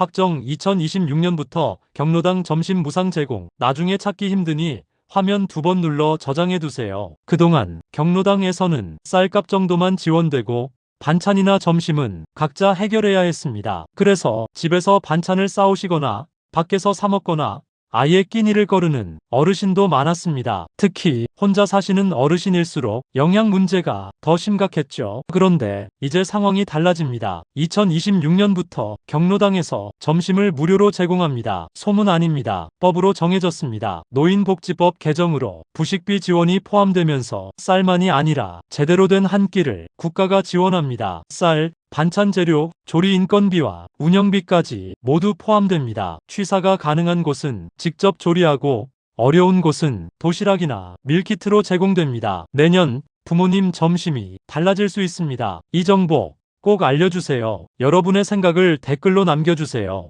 확정 2026년부터 경로당 점심 무상 제공. 나중에 찾기 힘드니 화면 두 번 눌러 저장해 두세요. 그동안 경로당에서는 쌀값 정도만 지원되고 반찬이나 점심은 각자 해결해야 했습니다. 그래서 집에서 반찬을 싸오시거나 밖에서 사 먹거나 아예 끼니를 거르는 어르신도 많았습니다. 특히 혼자 사시는 어르신일수록 영양 문제가 더 심각했죠. 그런데 이제 상황이 달라집니다. 2026년부터 경로당에서 점심을 무료로 제공합니다. 소문 아닙니다. 법으로 정해졌습니다. 노인복지법 개정으로 부식비 지원이 포함되면서 쌀만이 아니라 제대로 된 한 끼를 국가가 지원합니다. 쌀, 반찬 재료, 조리 인건비와 운영비까지 모두 포함됩니다. 취사가 가능한 곳은 직접 조리하고 어려운 곳은 도시락이나 밀키트로 제공됩니다. 내년 부모님 점심이 달라질 수 있습니다. 이 정보 꼭 알려주세요. 여러분의 생각을 댓글로 남겨주세요.